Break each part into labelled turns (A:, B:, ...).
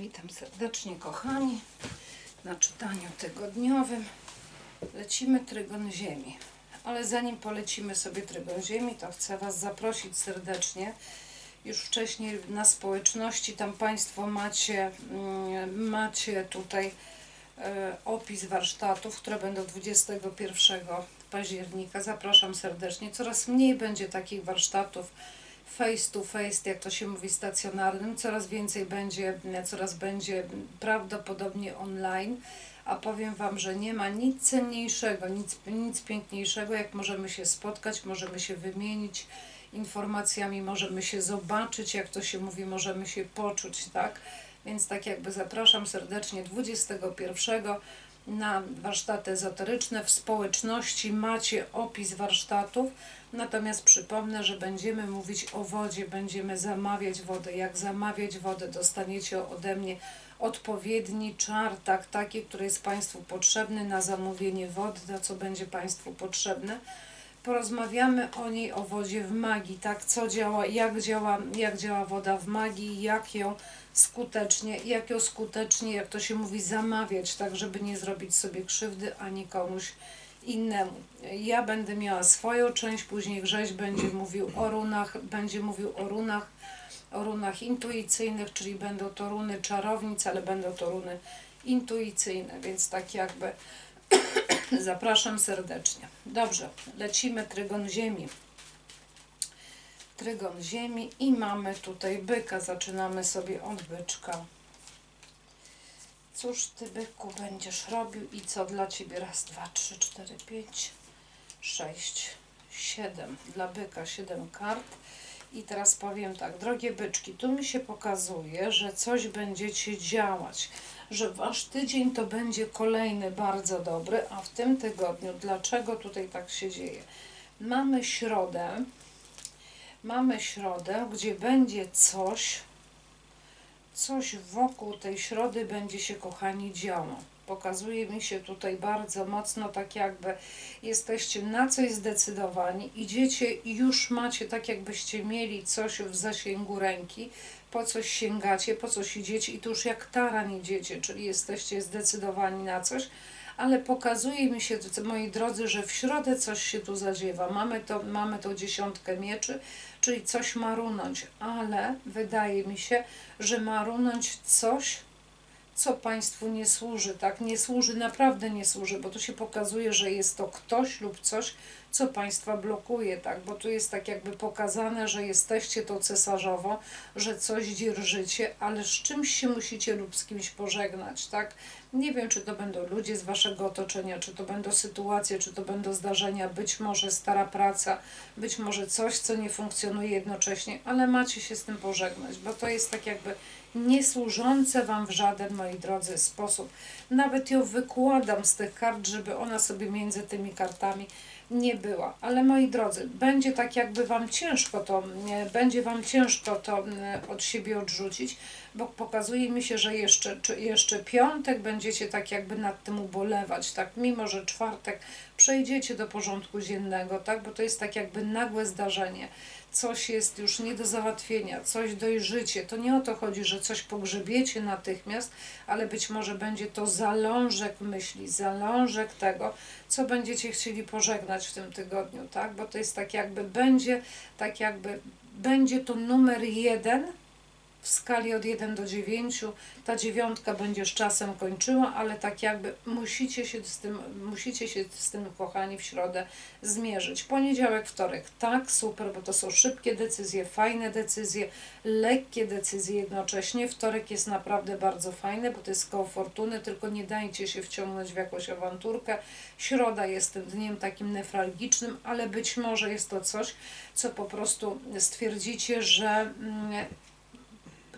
A: Witam serdecznie, kochani, na czytaniu tygodniowym. Lecimy Trygon Ziemi. Ale zanim polecimy sobie Trygon Ziemi, to chcę Was zaprosić serdecznie. Już wcześniej na społeczności, tam Państwo macie, mm, macie tutaj e, opis warsztatów, które będą 21 października. Zapraszam serdecznie. Coraz mniej będzie takich warsztatów face to face, jak to się mówi, stacjonarnym. Coraz więcej będzie, coraz będzie prawdopodobnie online. A powiem Wam, że nie ma nic cenniejszego, nic, nic piękniejszego, jak możemy się spotkać, możemy się wymienić informacjami, możemy się zobaczyć, jak to się mówi, możemy się poczuć, tak? Więc tak jakby zapraszam serdecznie 21 na warsztaty ezoteryczne. W społeczności macie opis warsztatów, natomiast przypomnę, że będziemy mówić o wodzie, będziemy zamawiać wodę. Jak zamawiać wodę, dostaniecie ode mnie odpowiedni czartak, taki, który jest Państwu potrzebny na zamówienie wody, na co będzie Państwu potrzebne porozmawiamy o niej, o wodzie w magii, tak, co działa, jak działa, jak działa woda w magii, jak ją skutecznie, jak ją skutecznie, jak to się mówi, zamawiać, tak, żeby nie zrobić sobie krzywdy ani komuś innemu. Ja będę miała swoją część, później Grześ będzie mówił o runach, będzie mówił o runach, o runach intuicyjnych, czyli będą to runy czarownic, ale będą to runy intuicyjne, więc tak jakby Zapraszam serdecznie. Dobrze, lecimy trygon ziemi. Trygon ziemi i mamy tutaj byka. Zaczynamy sobie od byczka. Cóż ty byku będziesz robił i co dla ciebie? Raz, dwa, trzy, cztery, pięć, sześć, siedem. Dla byka siedem kart. I teraz powiem tak, drogie byczki, tu mi się pokazuje, że coś będziecie działać że wasz tydzień to będzie kolejny bardzo dobry, a w tym tygodniu, dlaczego tutaj tak się dzieje? Mamy środę, mamy środę, gdzie będzie coś, coś wokół tej środy będzie się, kochani, działo. Pokazuje mi się tutaj bardzo mocno, tak jakby jesteście na coś zdecydowani, idziecie i już macie, tak jakbyście mieli coś w zasięgu ręki, po coś sięgacie, po coś idziecie i tu już jak taran idziecie, czyli jesteście zdecydowani na coś, ale pokazuje mi się, moi drodzy, że w środę coś się tu zadziewa. Mamy, to, mamy tą dziesiątkę mieczy, czyli coś ma runąć, ale wydaje mi się, że ma runąć coś, co Państwu nie służy, tak? Nie służy, naprawdę nie służy, bo tu się pokazuje, że jest to ktoś lub coś, co Państwa blokuje, tak? Bo tu jest tak jakby pokazane, że jesteście to cesarzowo, że coś dzierżycie, ale z czymś się musicie lub z kimś pożegnać, tak? Nie wiem, czy to będą ludzie z Waszego otoczenia, czy to będą sytuacje, czy to będą zdarzenia, być może stara praca, być może coś, co nie funkcjonuje jednocześnie, ale macie się z tym pożegnać, bo to jest tak jakby niesłużące Wam w żaden, moi drodzy, sposób. Nawet ją wykładam z tych kart, żeby ona sobie między tymi kartami nie była. Ale moi drodzy, będzie tak jakby Wam ciężko to, będzie Wam ciężko to od siebie odrzucić, bo pokazuje mi się, że jeszcze, jeszcze piątek będziecie tak jakby nad tym ubolewać, tak, mimo że czwartek przejdziecie do porządku dziennego, tak, bo to jest tak jakby nagłe zdarzenie coś jest już nie do załatwienia, coś dojrzycie. To nie o to chodzi, że coś pogrzebiecie natychmiast, ale być może będzie to zalążek myśli, zalążek tego, co będziecie chcieli pożegnać w tym tygodniu, tak? Bo to jest tak jakby będzie, tak jakby będzie to numer jeden w skali od 1 do 9. Ta dziewiątka będzie z czasem kończyła, ale tak jakby musicie się z tym, musicie się z tym, kochani, w środę zmierzyć. Poniedziałek, wtorek, tak, super, bo to są szybkie decyzje, fajne decyzje, lekkie decyzje jednocześnie. Wtorek jest naprawdę bardzo fajny, bo to jest koło fortuny, tylko nie dajcie się wciągnąć w jakąś awanturkę. Środa jest tym dniem takim nefralgicznym, ale być może jest to coś, co po prostu stwierdzicie, że mm,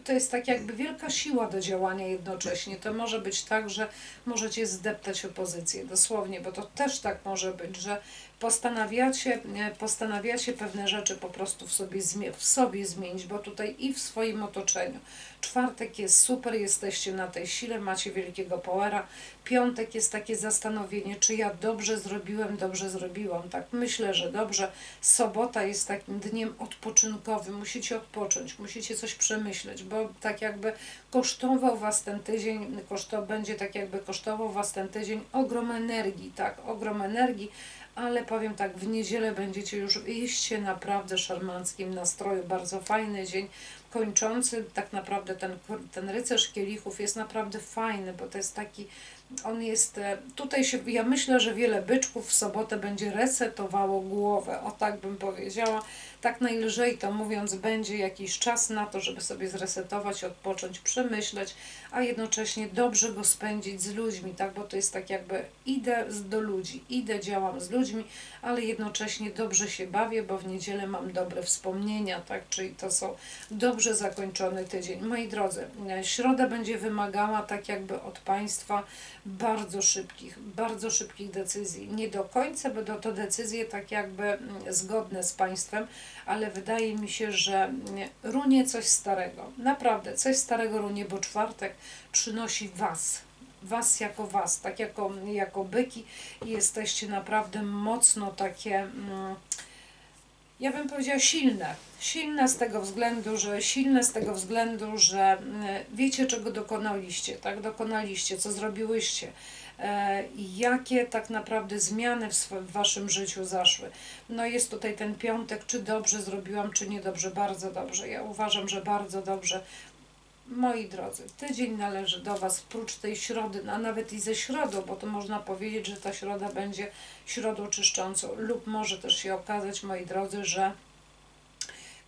A: to jest tak jakby wielka siła do działania jednocześnie. To może być tak, że możecie zdeptać opozycję, dosłownie, bo to też tak może być, że postanawiacie, e, postanawiacie pewne rzeczy po prostu w sobie, w sobie zmienić, bo tutaj i w swoim otoczeniu. Czwartek jest super, jesteście na tej sile, macie wielkiego powera. Piątek jest takie zastanowienie, czy ja dobrze zrobiłem, dobrze zrobiłam. Tak, myślę, że dobrze. Sobota jest takim dniem odpoczynkowym. Musicie odpocząć, musicie coś przemyśleć, bo tak jakby kosztował Was ten tydzień, koszto, będzie tak jakby kosztował Was ten tydzień ogrom energii, tak, ogrom energii, ale powiem tak, w niedzielę będziecie już w iście naprawdę szarmanckim nastroju, bardzo fajny dzień, kończący tak naprawdę ten, ten rycerz kielichów jest naprawdę fajny, bo to jest taki, on jest, e, tutaj się, ja myślę, że wiele byczków w sobotę będzie resetowało głowę, o tak bym powiedziała, tak najlżej to mówiąc, będzie jakiś czas na to, żeby sobie zresetować, odpocząć, przemyśleć, a jednocześnie dobrze go spędzić z ludźmi, tak, bo to jest tak jakby idę do ludzi, idę, działam z ludźmi, ale jednocześnie dobrze się bawię, bo w niedzielę mam dobre wspomnienia, tak, czyli to są dobrze zakończony tydzień. Moi drodzy, e, środa będzie wymagała tak jakby od Państwa bardzo szybkich, bardzo szybkich decyzji. Nie do końca będą to decyzje tak jakby mm, zgodne z Państwem, ale wydaje mi się, że runie coś starego. Naprawdę, coś starego runie, bo czwartek przynosi Was. Was jako Was, tak jako, jako byki jesteście naprawdę mocno takie... Mm, ja bym powiedziała silne. Silne z tego względu, że silne z tego względu, że mm, wiecie czego dokonaliście, tak? Dokonaliście, co zrobiłyście. E, jakie tak naprawdę zmiany w, w waszym życiu zaszły. No jest tutaj ten piątek, czy dobrze zrobiłam, czy niedobrze, bardzo dobrze. Ja uważam, że bardzo dobrze. Moi drodzy, tydzień należy do Was, prócz tej środy, a nawet i ze środą, bo to można powiedzieć, że ta środa będzie środą czyszczącą, lub może też się okazać, moi drodzy, że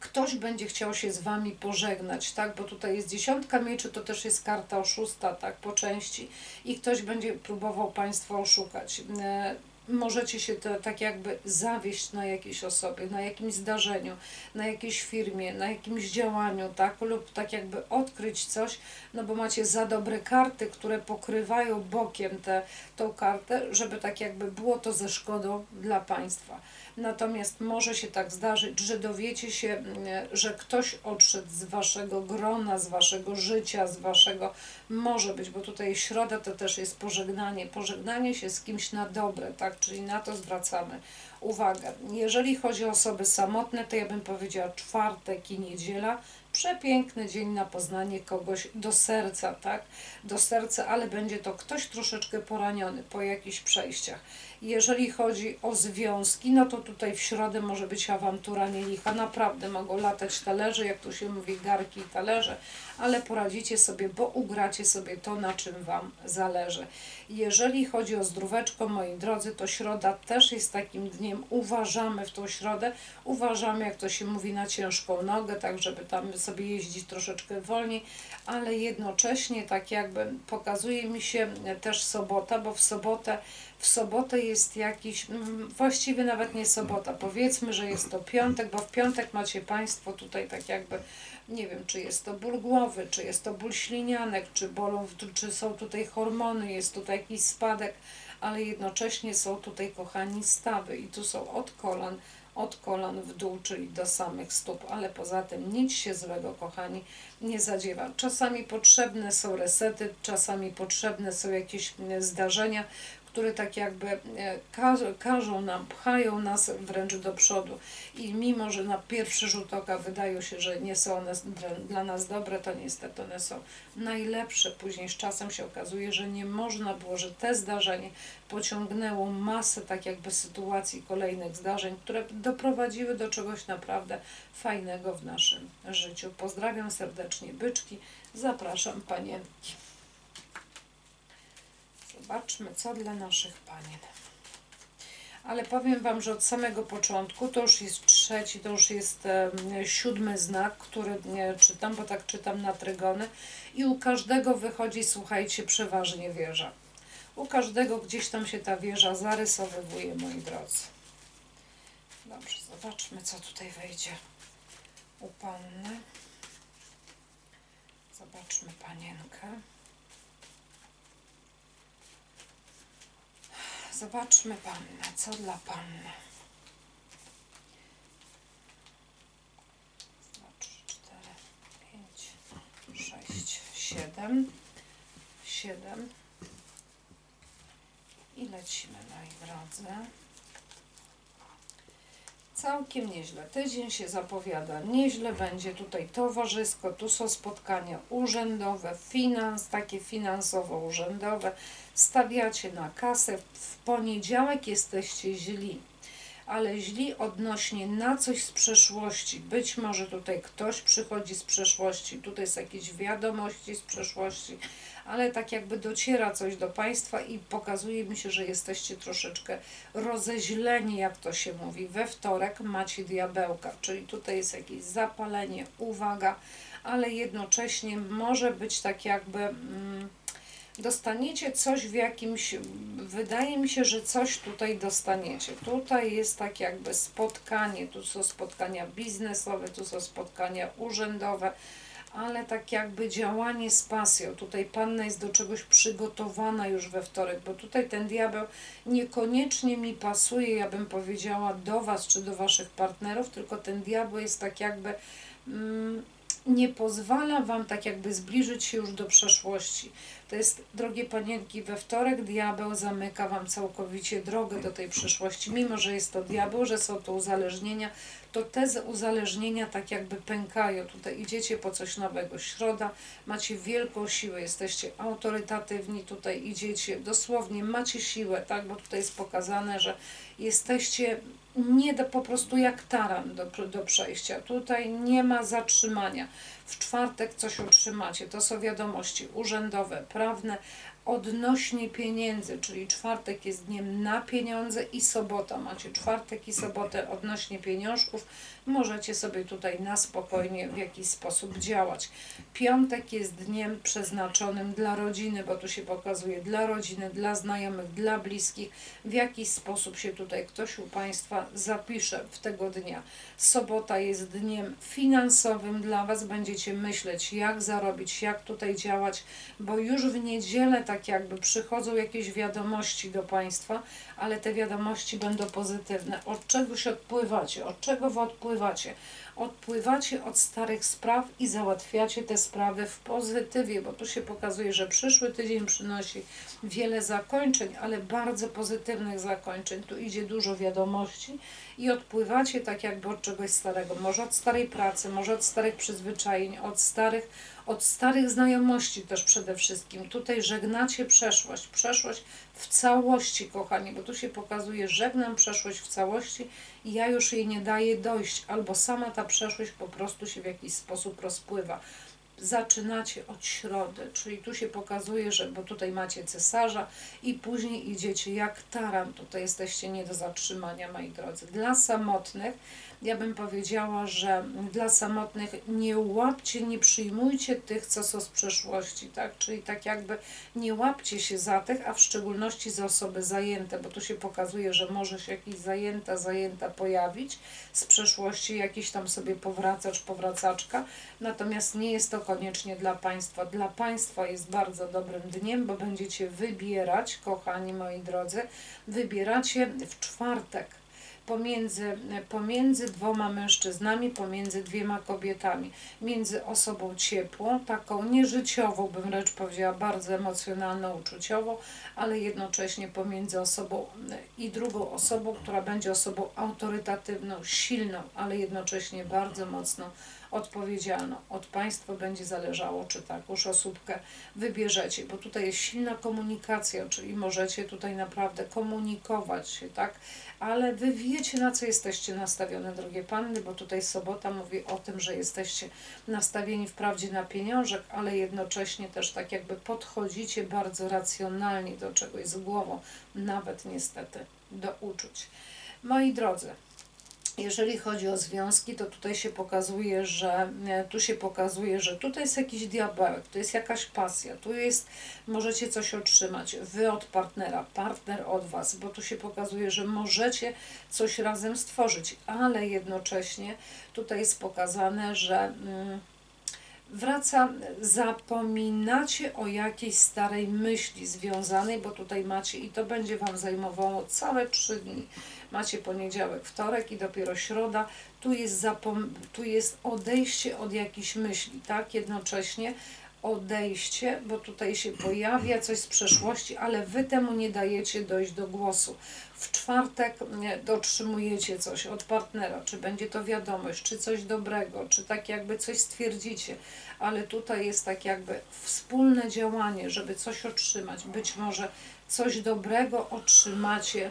A: ktoś będzie chciał się z Wami pożegnać, tak, bo tutaj jest dziesiątka mieczy, to też jest karta oszusta, tak, po części. I ktoś będzie próbował Państwa oszukać. Możecie się to, tak jakby zawieść na jakiejś osobie, na jakimś zdarzeniu, na jakiejś firmie, na jakimś działaniu, tak, lub tak jakby odkryć coś, no bo macie za dobre karty, które pokrywają bokiem tę tą kartę, żeby tak jakby było to ze szkodą dla Państwa. Natomiast może się tak zdarzyć, że dowiecie się, mm, że ktoś odszedł z waszego grona, z waszego życia, z waszego. Może być, bo tutaj środa to też jest pożegnanie. Pożegnanie się z kimś na dobre, tak? Czyli na to zwracamy uwagę. Jeżeli chodzi o osoby samotne, to ja bym powiedziała czwartek i niedziela. Przepiękny dzień na poznanie kogoś do serca, tak? Do serca, ale będzie to ktoś troszeczkę poraniony po jakichś przejściach. Jeżeli chodzi o związki, no to tutaj w środę może być awantura nielicha. Naprawdę mogą latać talerze, jak tu się mówi, garki i talerze, ale poradzicie sobie, bo ugracie sobie to, na czym Wam zależy. Jeżeli chodzi o zdróweczko, moi drodzy, to środa też jest takim dniem. Uważamy w tą środę, uważamy, jak to się mówi, na ciężką nogę, tak żeby tam sobie jeździć troszeczkę wolniej, ale jednocześnie tak jakby pokazuje mi się też sobota, bo w sobotę w sobotę jest jakiś, mm, właściwie nawet nie sobota, powiedzmy, że jest to piątek, bo w piątek macie Państwo tutaj tak jakby, nie wiem, czy jest to ból głowy, czy jest to ból ślinianek, czy bolą, czy są tutaj hormony, jest tutaj jakiś spadek, ale jednocześnie są tutaj, kochani, stawy. I tu są od kolan, od kolan w dół, czyli do samych stóp, ale poza tym nic się złego, kochani, nie zadziewa. Czasami potrzebne są resety, czasami potrzebne są jakieś mm, zdarzenia, które tak jakby e, każ- każą nam, pchają nas wręcz do przodu. I mimo, że na pierwszy rzut oka wydają się, że nie są one dla nas dobre, to niestety one są najlepsze. Później z czasem się okazuje, że nie można było, że te zdarzenie pociągnęło masę tak jakby sytuacji, kolejnych zdarzeń, które doprowadziły do czegoś naprawdę fajnego w naszym życiu. Pozdrawiam serdecznie byczki, zapraszam panienki. Zobaczmy, co dla naszych panien. Ale powiem Wam, że od samego początku, to już jest trzeci, to już jest siódmy znak, który czytam, bo tak czytam na trygony. I u każdego wychodzi, słuchajcie, przeważnie wieża. U każdego gdzieś tam się ta wieża zarysowywuje, moi drodzy. Dobrze, zobaczmy, co tutaj wejdzie u panny. Zobaczmy panienkę. Zobaczmy pannę. Co dla panny? Dwa, trzy, cztery, pięć, sześć, siedem. Siedem. I lecimy, moi drodzy. Całkiem nieźle. Tydzień się zapowiada. Nieźle będzie tutaj towarzysko. Tu są spotkania urzędowe, finans, takie finansowo-urzędowe. Stawiacie na kasę. W poniedziałek jesteście źli. Ale źli odnośnie na coś z przeszłości. Być może tutaj ktoś przychodzi z przeszłości, tutaj są jakieś wiadomości z przeszłości, ale tak jakby dociera coś do Państwa i pokazuje mi się, że jesteście troszeczkę rozeźleni, jak to się mówi. We wtorek macie diabełka, czyli tutaj jest jakieś zapalenie, uwaga, ale jednocześnie może być tak jakby... Mm, dostaniecie coś w jakimś, wydaje mi się, że coś tutaj dostaniecie. Tutaj jest tak jakby spotkanie, tu są spotkania biznesowe, tu są spotkania urzędowe, ale tak jakby działanie z pasją. Tutaj panna jest do czegoś przygotowana już we wtorek, bo tutaj ten diabeł niekoniecznie mi pasuje, ja bym powiedziała, do Was czy do Waszych partnerów, tylko ten diabeł jest tak jakby... Mm, nie pozwala Wam tak jakby zbliżyć się już do przeszłości. To jest, drogie panienki, we wtorek diabeł zamyka Wam całkowicie drogę do tej przyszłości. Mimo, że jest to diabeł, że są to uzależnienia, to te uzależnienia tak jakby pękają. Tutaj idziecie po coś nowego. Środa, macie wielką siłę, jesteście autorytatywni, tutaj idziecie, dosłownie macie siłę, tak, bo tutaj jest pokazane, że jesteście nie do, po prostu jak taran do, do przejścia. Tutaj nie ma zatrzymania. W czwartek coś otrzymacie. To są wiadomości urzędowe, prawne, odnośnie pieniędzy, czyli czwartek jest dniem na pieniądze i sobota. Macie czwartek i sobotę odnośnie pieniążków. Możecie sobie tutaj na spokojnie w jakiś sposób działać. Piątek jest dniem przeznaczonym dla rodziny, bo tu się pokazuje dla rodziny, dla znajomych, dla bliskich. W jakiś sposób się tutaj ktoś u Państwa zapisze w tego dnia. Sobota jest dniem finansowym dla Was. Będziecie myśleć, jak zarobić, jak tutaj działać, bo już w niedzielę tak jakby przychodzą jakieś wiadomości do Państwa, ale te wiadomości będą pozytywne. Od czegoś odpływacie, od czego Wy odpływacie? Odpływacie od starych spraw i załatwiacie te sprawy w pozytywie, bo tu się pokazuje, że przyszły tydzień przynosi wiele zakończeń, ale bardzo pozytywnych zakończeń. Tu idzie dużo wiadomości i odpływacie tak jakby od czegoś starego. Może od starej pracy, może od starych przyzwyczajeń, od starych od starych znajomości też przede wszystkim. Tutaj żegnacie przeszłość, przeszłość w całości, kochani, bo tu się pokazuje, żegnam przeszłość w całości i ja już jej nie daję dojść, albo sama ta przeszłość po prostu się w jakiś sposób rozpływa zaczynacie od środy, czyli tu się pokazuje, że, bo tutaj macie cesarza i później idziecie jak taran, tutaj jesteście nie do zatrzymania, moi drodzy. Dla samotnych, ja bym powiedziała, że dla samotnych nie łapcie, nie przyjmujcie tych, co są z przeszłości, tak, czyli tak jakby nie łapcie się za tych, a w szczególności za osoby zajęte, bo tu się pokazuje, że może się jakiś zajęta, zajęta pojawić z przeszłości, jakiś tam sobie powracacz, powracaczka, natomiast nie jest to koniecznie dla Państwa. Dla Państwa jest bardzo dobrym dniem, bo będziecie wybierać, kochani moi drodzy, wybieracie w czwartek pomiędzy, pomiędzy dwoma mężczyznami, pomiędzy dwiema kobietami, między osobą ciepłą, taką nieżyciową, bym wręcz powiedziała, bardzo emocjonalną, uczuciową, ale jednocześnie pomiędzy osobą i drugą osobą, która będzie osobą autorytatywną, silną, ale jednocześnie bardzo mocną odpowiedzialną. Od Państwa będzie zależało, czy taką osóbkę wybierzecie, bo tutaj jest silna komunikacja, czyli możecie tutaj naprawdę komunikować się, tak? Ale Wy wiecie, na co jesteście nastawione, drogie Panny, bo tutaj sobota mówi o tym, że jesteście nastawieni wprawdzie na pieniążek, ale jednocześnie też tak jakby podchodzicie bardzo racjonalnie do czegoś z głową, nawet niestety do uczuć. Moi drodzy, jeżeli chodzi o związki, to tutaj się pokazuje, że e, tu się pokazuje, że tutaj jest jakiś diabełek, tu jest jakaś pasja, tu jest, możecie coś otrzymać, wy od partnera, partner od was, bo tu się pokazuje, że możecie coś razem stworzyć, ale jednocześnie tutaj jest pokazane, że mm, wraca, zapominacie o jakiejś starej myśli związanej, bo tutaj macie i to będzie Wam zajmowało całe trzy dni. Macie poniedziałek, wtorek i dopiero środa. Tu jest, zapom- tu jest odejście od jakichś myśli, tak? Jednocześnie odejście, bo tutaj się pojawia coś z przeszłości, ale Wy temu nie dajecie dojść do głosu. W czwartek nie, dotrzymujecie coś od partnera, czy będzie to wiadomość, czy coś dobrego, czy tak jakby coś stwierdzicie, ale tutaj jest tak jakby wspólne działanie, żeby coś otrzymać. Być może coś dobrego otrzymacie,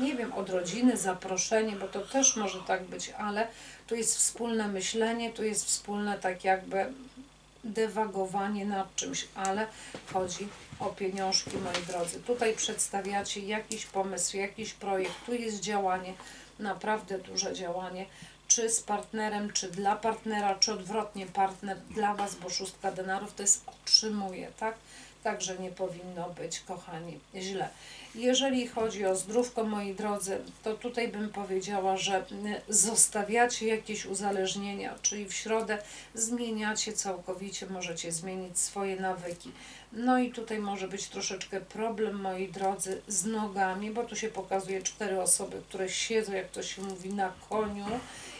A: nie wiem, od rodziny, zaproszenie, bo to też może tak być, ale tu jest wspólne myślenie, tu jest wspólne tak jakby dywagowanie nad czymś, ale chodzi o pieniążki, moi drodzy. Tutaj przedstawiacie jakiś pomysł, jakiś projekt, tu jest działanie, naprawdę duże działanie, czy z partnerem, czy dla partnera, czy odwrotnie partner dla Was, bo szóstka denarów to jest otrzymuje, tak? Także nie powinno być, kochani, źle. Jeżeli chodzi o zdrówko, moi drodzy, to tutaj bym powiedziała, że y, zostawiacie jakieś uzależnienia, czyli w środę zmieniacie całkowicie, możecie zmienić swoje nawyki. No i tutaj może być troszeczkę problem, moi drodzy, z nogami, bo tu się pokazuje cztery osoby, które siedzą, jak to się mówi, na koniu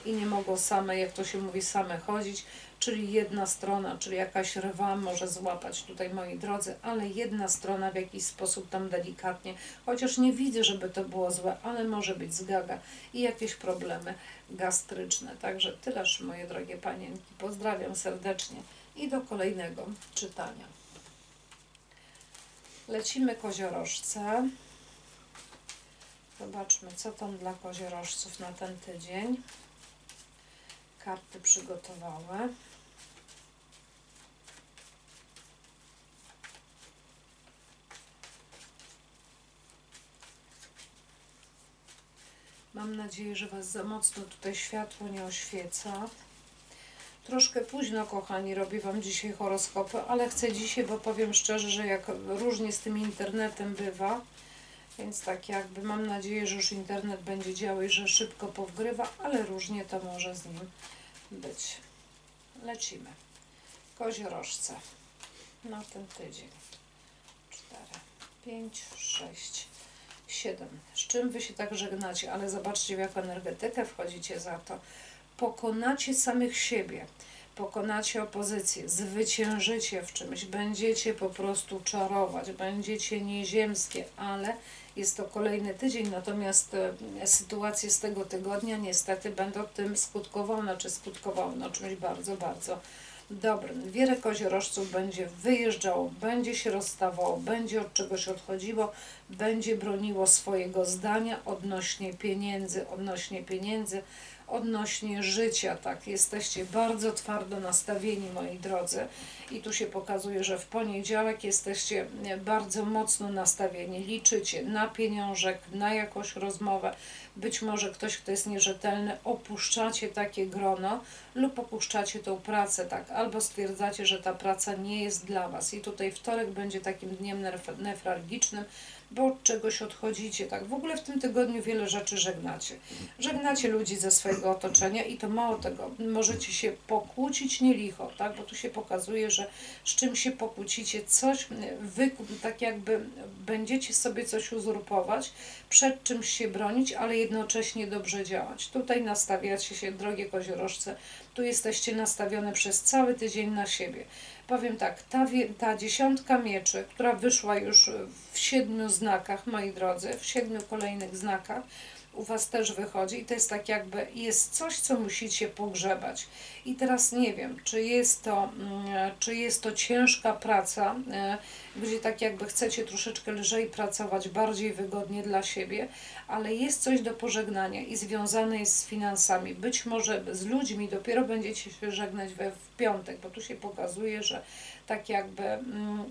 A: i nie mogą same, jak to się mówi, same chodzić czyli jedna strona, czyli jakaś rwa może złapać tutaj, moi drodzy, ale jedna strona w jakiś sposób tam delikatnie, chociaż nie widzę, żeby to było złe, ale może być zgaga i jakieś problemy gastryczne. Także tyleż, moje drogie panienki. Pozdrawiam serdecznie i do kolejnego czytania. Lecimy koziorożce. Zobaczmy, co tam dla koziorożców na ten tydzień. Karty przygotowałe. Mam nadzieję, że Was za mocno tutaj światło nie oświeca. Troszkę późno, kochani, robię Wam dzisiaj horoskopy, ale chcę dzisiaj, bo powiem szczerze, że jak różnie z tym internetem bywa, więc tak jakby mam nadzieję, że już internet będzie działał i że szybko powgrywa, ale różnie to może z nim być. Lecimy. Koziorożce na ten tydzień. 4, 5, 6, 7. Z czym Wy się tak żegnacie? Ale zobaczcie, w jaką energetykę wchodzicie za to. Pokonacie samych siebie. Pokonacie opozycję, zwyciężycie w czymś, będziecie po prostu czarować, będziecie nieziemskie, ale jest to kolejny tydzień, natomiast e, sytuacje z tego tygodnia niestety będą tym skutkowały, znaczy skutkowały no, czymś bardzo, bardzo dobrym. Wiele koziorożców będzie wyjeżdżało, będzie się rozstawało, będzie od czegoś odchodziło, będzie broniło swojego zdania odnośnie pieniędzy, odnośnie pieniędzy, odnośnie życia, tak, jesteście bardzo twardo nastawieni, moi drodzy, i tu się pokazuje, że w poniedziałek jesteście bardzo mocno nastawieni, liczycie na pieniążek, na jakąś rozmowę, być może ktoś, kto jest nierzetelny, opuszczacie takie grono lub opuszczacie tą pracę, tak, albo stwierdzacie, że ta praca nie jest dla Was. I tutaj wtorek będzie takim dniem nef- nefralgicznym, bo od czegoś odchodzicie, tak? W ogóle w tym tygodniu wiele rzeczy żegnacie. Żegnacie ludzi ze swojego otoczenia i to mało tego, możecie się pokłócić nie licho, tak? Bo tu się pokazuje, że z czym się pokłócicie, coś wy tak jakby będziecie sobie coś uzurpować, przed czymś się bronić, ale jednocześnie dobrze działać. Tutaj nastawiacie się, drogie koziorożce, tu jesteście nastawione przez cały tydzień na siebie. Powiem tak, ta, ta dziesiątka mieczy, która wyszła już w siedmiu znakach, moi drodzy, w siedmiu kolejnych znakach, u Was też wychodzi i to jest tak jakby, jest coś, co musicie pogrzebać. I teraz nie wiem, czy jest to, mm, czy jest to ciężka praca, e, gdzie tak jakby chcecie troszeczkę lżej pracować, bardziej wygodnie dla siebie, ale jest coś do pożegnania i związane jest z finansami. Być może z ludźmi dopiero będziecie się żegnać we w piątek, bo tu się pokazuje, że tak jakby mm,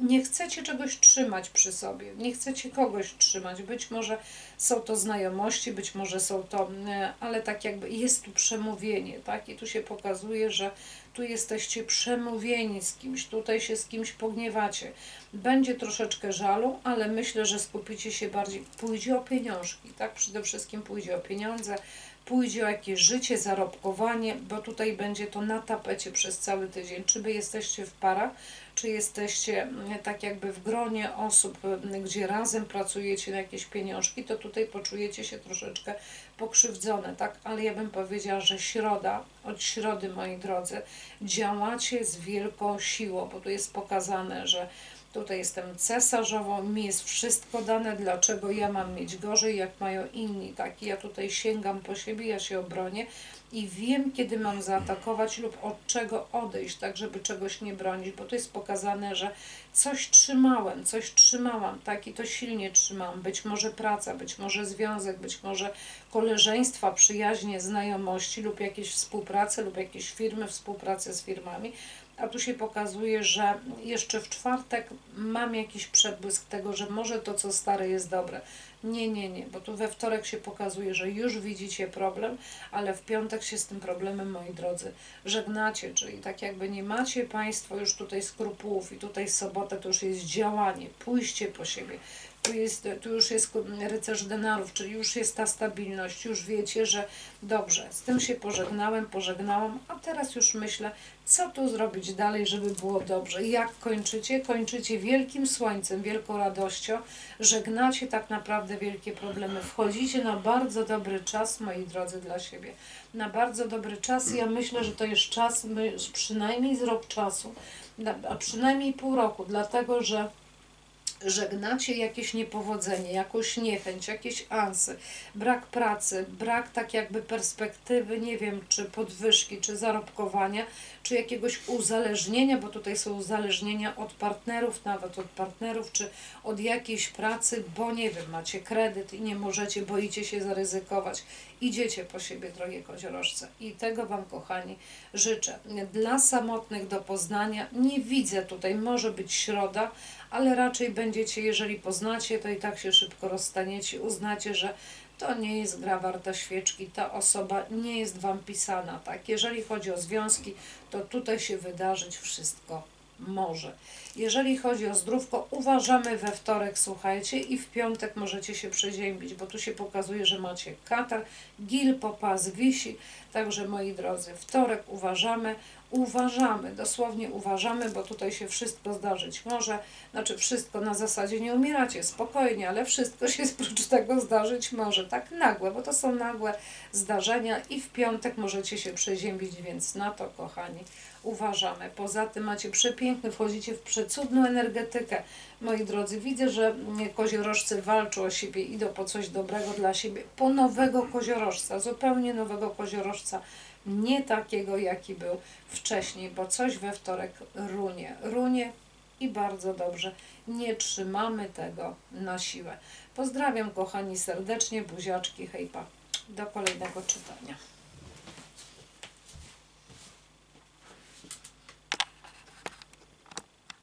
A: nie chcecie czegoś trzymać przy sobie, nie chcecie kogoś trzymać. Być może są to znajomości, być może są to, mm, ale tak jakby jest tu przemówienie, tak? I tu się pokazuje, że tu jesteście przemówieni z kimś, tutaj się z kimś pogniewacie. Będzie troszeczkę żalu, ale myślę, że skupicie się bardziej. Pójdzie o pieniążki, tak? Przede wszystkim pójdzie o pieniądze, pójdzie o jakieś życie, zarobkowanie, bo tutaj będzie to na tapecie przez cały tydzień. Czy wy jesteście w parach, czy jesteście mm, tak jakby w gronie osób, mm, gdzie razem pracujecie na jakieś pieniążki, to tutaj poczujecie się troszeczkę pokrzywdzone, tak? Ale ja bym powiedziała, że środa, od środy, moi drodzy, działacie z wielką siłą, bo tu jest pokazane, że Tutaj jestem cesarzową, mi jest wszystko dane, dlaczego ja mam mieć gorzej, jak mają inni. Tak, ja tutaj sięgam po siebie, ja się obronię i wiem, kiedy mam zaatakować lub od czego odejść, tak, żeby czegoś nie bronić, bo to jest pokazane, że coś trzymałem, coś trzymałam, tak, i to silnie trzymałam. Być może praca, być może związek, być może koleżeństwa, przyjaźnie, znajomości lub jakieś współprace, lub jakieś firmy, współpracę z firmami, a tu się pokazuje, że jeszcze w czwartek mam jakiś przebłysk tego, że może to, co stare jest dobre. Nie, nie, nie, bo tu we wtorek się pokazuje, że już widzicie problem, ale w piątek się z tym problemem, moi drodzy, żegnacie, czyli tak jakby nie macie Państwo już tutaj skrupułów i tutaj sobotę to już jest działanie, pójście po siebie. Tu, jest, tu już jest rycerz denarów, czyli już jest ta stabilność, już wiecie, że dobrze, z tym się pożegnałem, pożegnałam, a teraz już myślę, co tu zrobić dalej, żeby było dobrze. Jak kończycie? Kończycie wielkim słońcem, wielką radością, żegnacie tak naprawdę wielkie problemy, wchodzicie na bardzo dobry czas, moi drodzy, dla siebie. Na bardzo dobry czas. Ja myślę, że to jest czas, przynajmniej z rok czasu, a przynajmniej pół roku, dlatego że żegnacie jakieś niepowodzenie, jakąś niechęć, jakieś ansy, brak pracy, brak tak jakby perspektywy, nie wiem, czy podwyżki, czy zarobkowania, czy jakiegoś uzależnienia, bo tutaj są uzależnienia od partnerów, nawet od partnerów, czy od jakiejś pracy, bo nie wiem, macie kredyt i nie możecie, boicie się zaryzykować. Idziecie po siebie, drogie koziorożce. I tego Wam, kochani, życzę. Dla samotnych do poznania nie widzę tutaj, może być środa, ale raczej będziecie, jeżeli poznacie, to i tak się szybko rozstaniecie, uznacie, że to nie jest gra warta świeczki, ta osoba nie jest Wam pisana, tak? Jeżeli chodzi o związki, to tutaj się wydarzyć wszystko może. Jeżeli chodzi o zdrówko, uważamy we wtorek, słuchajcie, i w piątek możecie się przeziębić, bo tu się pokazuje, że macie katar, gil, popas, wisi, także moi drodzy, wtorek uważamy, uważamy, dosłownie uważamy, bo tutaj się wszystko zdarzyć może, znaczy wszystko na zasadzie nie umieracie, spokojnie, ale wszystko się oprócz tego zdarzyć może, tak nagłe, bo to są nagłe zdarzenia i w piątek możecie się przeziębić, więc na to, kochani, uważamy. Poza tym macie przepiękny, wchodzicie w przecudną energetykę. Moi drodzy, widzę, że koziorożcy walczą o siebie, idą po coś dobrego dla siebie, po nowego koziorożca, zupełnie nowego koziorożca, nie takiego, jaki był wcześniej, bo coś we wtorek runie. Runie i bardzo dobrze. Nie trzymamy tego na siłę. Pozdrawiam kochani serdecznie, buziaczki, hejpa. Do kolejnego czytania.